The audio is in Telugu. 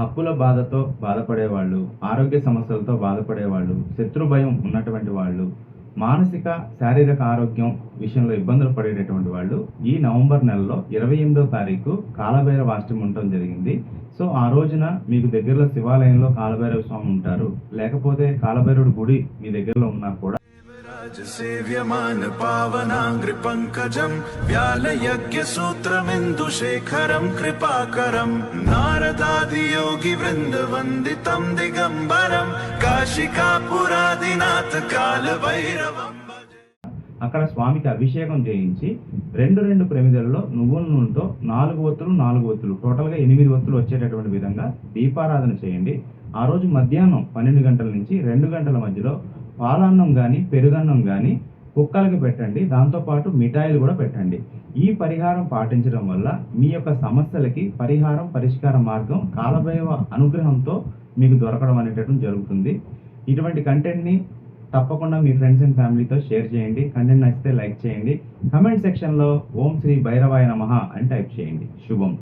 అప్పుల బాధతో బాధపడేవాళ్ళు ఆరోగ్య సమస్యలతో బాధపడేవాళ్ళు శత్రు భయం ఉన్నటువంటి వాళ్ళు మానసిక శారీరక ఆరోగ్యం విషయంలో ఇబ్బందులు పడేటటువంటి వాళ్ళు ఈ నవంబర్ నెలలో ఇరవై ఎనిమిదో తారీఖు కాలభైరవ అష్టమి ఉండటం జరిగింది. సో ఆ రోజున మీకు దగ్గరలో శివాలయంలో కాలభైరవ స్వామి ఉంటారు. లేకపోతే కాలభైరవుడి గుడి మీ దగ్గరలో ఉన్నా కూడా సేవ్యమాన్ పావనాంగ్రి పంకజం వ్యాలయజ్ఞ సూత్రమిందు శేఖరం కృపాకరం. నారదాది యోగి వృంద వందితం దిగంబరం కాశికాపురాదినాథ కాల భైరవం అక్కడ స్వామికి అభిషేకం చేయించి రెండు రెండు ప్రమిదలలో నువ్వుల నూనెతో నాలుగు ఒత్తులు నాలుగు ఒత్తులు టోటల్గా ఎనిమిది ఒత్తులు వచ్చేటటువంటి విధంగా దీపారాధన చేయండి. ఆ రోజు మధ్యాహ్నం పన్నెండు గంటల నుంచి రెండు గంటల మధ్యలో పాలన్నం కానీ పెరుగన్నం కానీ కుక్కలకి పెట్టండి. దాంతోపాటు మిఠాయిలు కూడా పెట్టండి. ఈ పరిహారం పాటించడం వల్ల మీ యొక్క సమస్యలకి పరిహారం పరిష్కార మార్గం కాలభైవ అనుగ్రహంతో మీకు దొరకడం అనేటటువంటి జరుగుతుంది. ఇటువంటి కంటెంట్ని తప్పకుండా మీ ఫ్రెండ్స్ అండ్ ఫ్యామిలీతో షేర్ చేయండి. కంటెంట్ నచ్చితే లైక్ చేయండి. కమెంట్ సెక్షన్లో ఓం శ్రీ భైరవాయ నమ అని టైప్ చేయండి. శుభం.